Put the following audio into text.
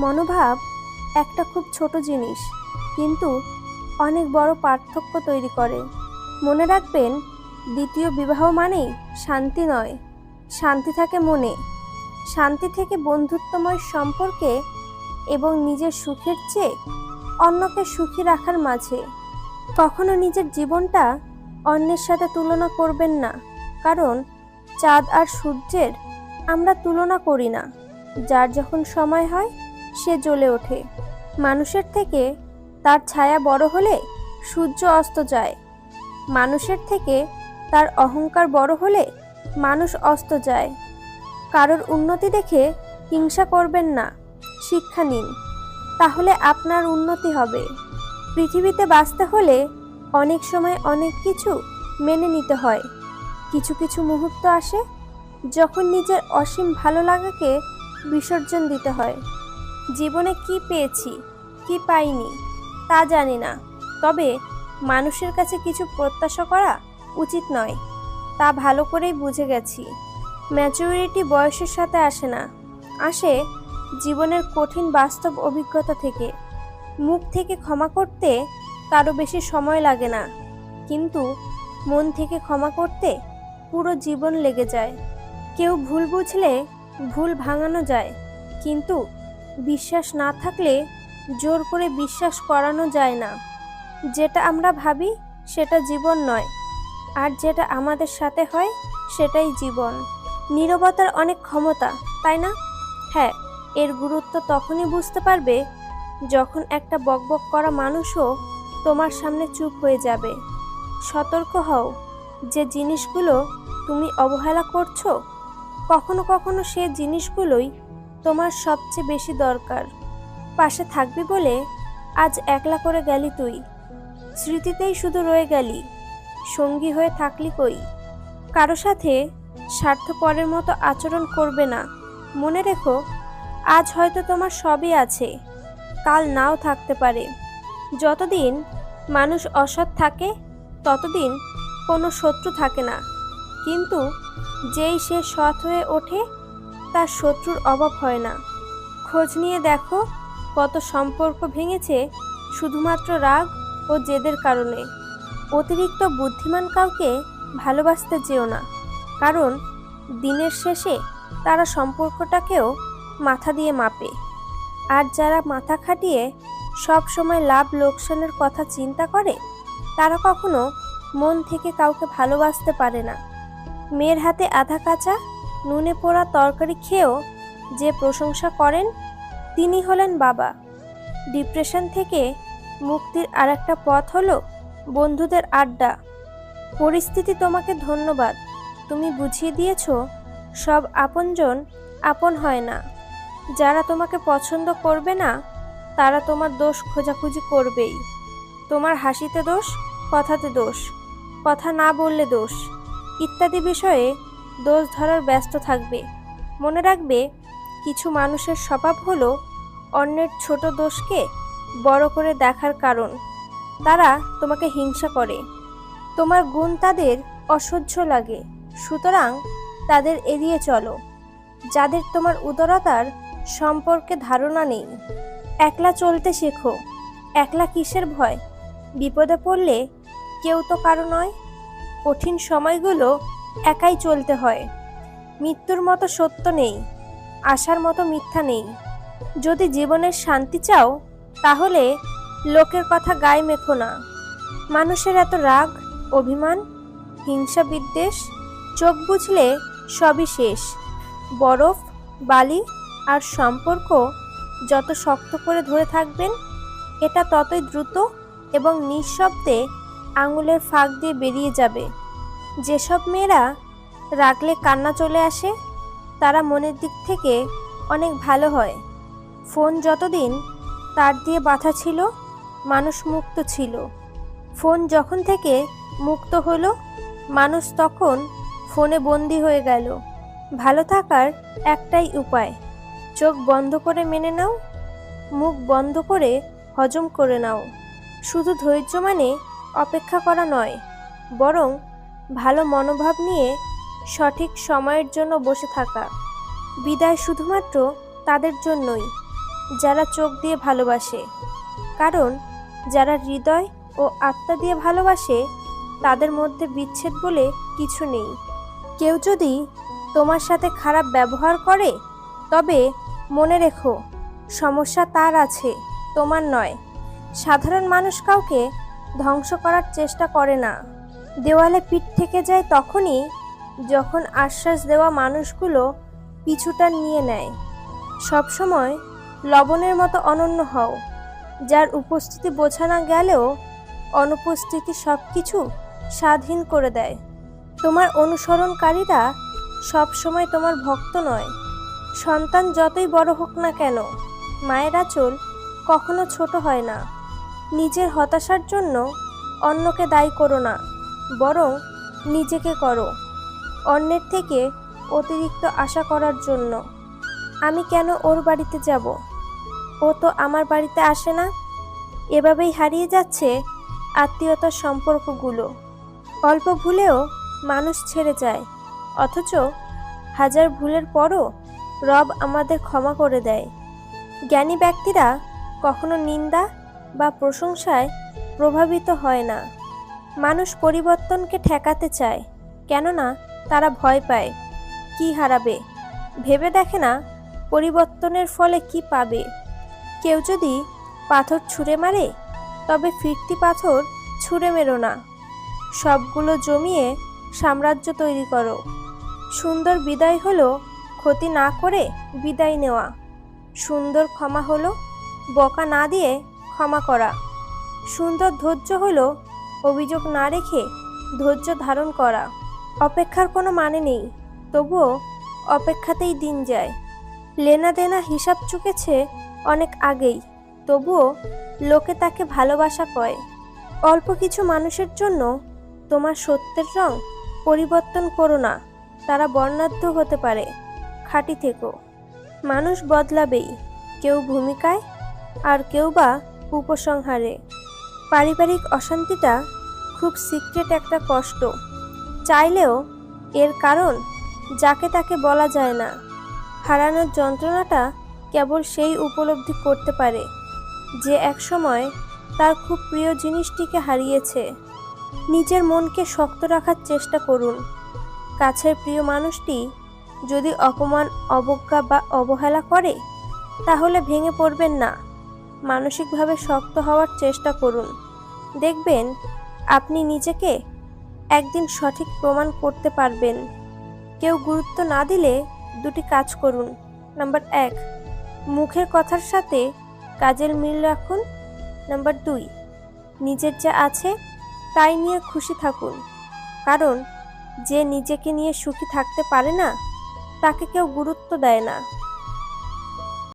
মনোভাব একটা খুব ছোট জিনিস, কিন্তু অনেক বড় পার্থক্য তৈরি করে। মনে রাখবেন, দ্বিতীয় বিবাহ মানেই শান্তি নয়, শান্তি থাকে মনে। শান্তি থেকে বন্ধুত্বময় সম্পর্কে এবং নিজের সুখের চেয়ে অন্যকে সুখী রাখার মাঝে। কখনো নিজের জীবনটা অন্যের সাথে তুলনা করবেন না, কারণ চাঁদ আর সূর্যের আমরা তুলনা করি না। যার যখন সময় হয় সে জ্বলে ওঠে। মানুষের থেকে তার ছায়া বড় হলে সূর্য অস্ত যায়। মানুষের থেকে তার অহংকার বড় হলে মানুষ অস্ত যায়। কারোর উন্নতি দেখে হিংসা করবেন না। শিক্ষা নিন। তাহলে আপনার উন্নতি হবে। পৃথিবীতে বাঁচতে হলে অনেক সময় অনেক কিছু মেনে নিতে হয়। কিছু কিছু মুহূর্ত আসে যখন নিজের অসীম ভালো লাগাকে বিসর্জন দিতে হয়। জীবনে কি পেয়েছি, কি পাইনি, তা জানি না। তবে মানুষের কাছে কিছু প্রত্যাশা করা উচিত নয়, তা ভালো করেই বুঝে গেছি। ম্যাচুরিটি বয়সের সাথে আসে না, আসে জীবনের কঠিন বাস্তব অভিজ্ঞতা থেকে। মুখ থেকে ক্ষমা করতে কারও বেশি সময় লাগে না, কিন্তু মন থেকে ক্ষমা করতে পুরো জীবন লেগে যায়। কেউ ভুল বুঝলে ভুল ভাঙানো যায়, কিন্তু বিশ্বাস না থাকলে জোর করে বিশ্বাস করানো যায় না। যেটা আমরা ভাবি, সেটা জীবন নয়। আর যেটা আমাদের সাথে হয়, সেটাই জীবন। নীরবতার অনেক ক্ষমতা, তাই না? হ্যাঁ এর গুরুত্ব তখনই বুঝতে পারবে যখন একটা বকবক করা মানুষও তোমার সামনে চুপ হয়ে যাবে। সতর্ক হও, যে জিনিসগুলো তুমি অবহেলা করছ, কখনো কখনো সে জিনিসগুলোই তোমার সবচেয়ে বেশি দরকার। পাশে থাকবি বলে আজ একলা করে গেলি তুই। স্মৃতিতেই শুধু রয়ে গেলি। সঙ্গী হয়ে থাকলি কই? কারও সাথে স্বার্থপরের মতো আচরণ করবে না। মনে রেখো, আজ হয়তো তোমার সবই আছে। কাল নাও থাকতে পারে। যতদিন মানুষ অসৎ থাকে, ততদিন কোনো শত্রু থাকে না। কিন্তু যেই সে সৎ হয়ে ওঠে তার শত্রুর অভাব হয় না। খোঁজ নিয়ে দেখো কত সম্পর্ক ভেঙেছে শুধুমাত্র রাগ ও জেদের কারণে। অতিরিক্ত বুদ্ধিমান কাউকে ভালোবাসতে যেও না, কারণ দিনের শেষে তারা সম্পর্কটাকেও মাথা দিয়ে মাপে। আর যারা মাথা খাটিয়ে সব সময় লাভ লোকসানের কথা চিন্তা করে, তারা কখনো মন থেকে কাউকে ভালোবাসতে পারে না। মেয়ের হাতে আধা কাঁচা নুনে পোড়া তরকারি খেয়েও যে প্রশংসা করেন, তিনি হলেন বাবা। ডিপ্রেশন থেকে মুক্তির আরেকটা পথ হলো বন্ধুদের আড্ডা। পরিস্থিতি তোমাকে ধন্যবাদ। তুমি বুঝিয়ে দিয়েছ, সব আপনজন আপন হয় না। যারা তোমাকে পছন্দ করবে না, তারা তোমার দোষ খোঁজাখুঁজি করবেই। তোমার হাসিতে দোষ, কথাতে দোষ, কথা না বললে দোষ, ইত্যাদি বিষয়ে দোষ ধরার ব্যস্ত থাকবে। মনে রাখবে, কিছু মানুষের স্বভাব হলো অন্যের ছোট দোষকে বড় করে দেখার কারণ। তারা তোমাকে হিংসা করে। তোমার গুণ তাদের অসহ্য লাগে। সুতরাং তাদের এড়িয়ে চলো। যাদের তোমার উদারতার সম্পর্কে ধারণা নেই। একলা চলতে শেখো। একলা কিসের ভয়? বিপদে পড়লে কেউ তো কারও নয়। কঠিন সময়গুলো একাই চলতে হয়। মৃত্যুর মতো সত্য নেই, আশার মতো মিথ্যা নেই। যদি জীবনের শান্তি চাও, তাহলে লোকের কথা গায়ে মেখো না। মানুষের এত রাগ, অভিমান, হিংসা বিদ্বেষ, চোখ বুঝলে সবই শেষ। বরফ, বালি আর সম্পর্ক যত শক্ত করে ধরে থাকবেন, এটা ততই দ্রুত এবং নিঃশব্দে আঙুলের ফাঁক দিয়ে বেরিয়ে যাবে। যেসব মেয়েরা রাগলে কান্না চলে আসে, তারা মনের দিক থেকে অনেক ভালো হয়। ফোন যতদিন তার দিয়ে বাঁধা ছিল, মানুষ মুক্ত ছিল। ফোন যখন থেকে মুক্ত হলো, মানুষ তখন ফোনে বন্দি হয়ে গেল। ভালো থাকার একটাই উপায়, চোখ বন্ধ করে মেনে নাও, মুখ বন্ধ করে হজম করে নাও। শুধু ধৈর্য মানে অপেক্ষা করা নয়, বরং ভালো মনোভাব নিয়ে সঠিক সময়ের জন্য বসে থাকা। বিদায় শুধুমাত্র তাদের জন্যই, যারা চোখ দিয়ে ভালোবাসে। কারণ যারা হৃদয় ও আত্মা দিয়ে ভালোবাসে, তাদের মধ্যে বিচ্ছেদ বলে কিছু নেই। কেউ যদি তোমার সাথে খারাপ ব্যবহার করে, তবে মনে রেখো, সমস্যা তার আছে, তোমার নয়। সাধারণ মানুষ কাউকে ধ্বংস করার চেষ্টা করে না। দেওয়ালে পিঠ থেকে যায় তখনই যখন আশ্বাস দেওয়া মানুষগুলো পিছুটা নিয়ে নেয়। সবসময় লবণের মতো অনন্য হও, যার উপস্থিতি বোঝা না গেলেও অনুপস্থিতি সব কিছু স্বাধীন করে দেয়। তোমার অনুসরণকারীরা সবসময় তোমার ভক্ত নয়। সন্তান যতই বড় হোক না কেন, মায়ের আচল কখনো ছোট হয় না। নিজের হতাশার জন্য অন্যকে দায়ী করো না। বরং নিজেকে করো, অন্যের থেকে অতিরিক্ত আশা করার জন্য। আমি কেন ওর বাড়িতে যাব? ও তো আমার বাড়িতে আসে না। এভাবেই হারিয়ে যাচ্ছে আত্মীয়তার সম্পর্কগুলো। অল্প ভুলেও মানুষ ছেড়ে যায়, অথচ হাজার ভুলের পরও রব আমাদের ক্ষমা করে দেয়। জ্ঞানী ব্যক্তিরা কখনো নিন্দা বা প্রশংসায় প্রভাবিত হয় না। মানুষ পরিবর্তনকে ঠেকাতে চায়, কেননা তারা ভয় পায়। কি হারাবে? ভেবে দেখে না, পরিবর্তনের ফলে কি পাবে? কেউ যদি পাথর ছুঁড়ে মারে, তবে ফিরতি পাথর ছুঁড়ে মেরো না। সবগুলো জমিয়ে সাম্রাজ্য তৈরি করো। সুন্দর বিদায় হলো ক্ষতি না করে বিদায় নেওয়া। সুন্দর ক্ষমা হলো বকা না দিয়ে ক্ষমা করা। সুন্দর ধৈর্য হলো অভিযোগ না রেখে ধৈর্য ধারণ করা। অপেক্ষার কোনো মানে নেই। তবুও অপেক্ষাতেই দিন যায়। লেনা দেনা হিসাব চুকেছে অনেক আগেই। তবুও লোকে তাকে ভালোবাসা কয়। অল্প কিছু মানুষের জন্য তোমার সত্যের রং পরিবর্তন করো না। তারা বর্ণাঢ্য হতে পারে। খাঁটি থেকো। মানুষ বদলাবেই। কেউ ভূমিকায় আর কেউ বা উপসংহারে। পারিবারিক অশান্তিটা খুব সিক্রেট একটা কষ্ট। চাইলেও এর কারণ যাকে তাকে বলা যায় না। হারানোর যন্ত্রণাটা কেবল সেই উপলব্ধি করতে পারে, যে একসময় তার খুব প্রিয় জিনিসটিকে হারিয়েছে। নিজের মনকে শক্ত রাখার চেষ্টা করুন। কাছের প্রিয় মানুষটি যদি অপমান, অবজ্ঞা বা অবহেলা করে, তাহলে ভেঙে পড়বেন না। মানসিকভাবে শক্ত হওয়ার চেষ্টা করুন। দেখবেন আপনি নিজেকে একদিন সঠিক প্রমাণ করতে পারবেন। কেউ গুরুত্ব না দিলে দুটি কাজ করুন। নাম্বার এক, মুখের কথার সাথে কাজের মিল রাখুন। নাম্বার দুই, নিজের যা আছে তাই নিয়ে খুশি থাকুন। কারণ যে নিজেকে নিয়ে সুখী থাকতে পারে না, তাকে কেউ গুরুত্ব দেয় না।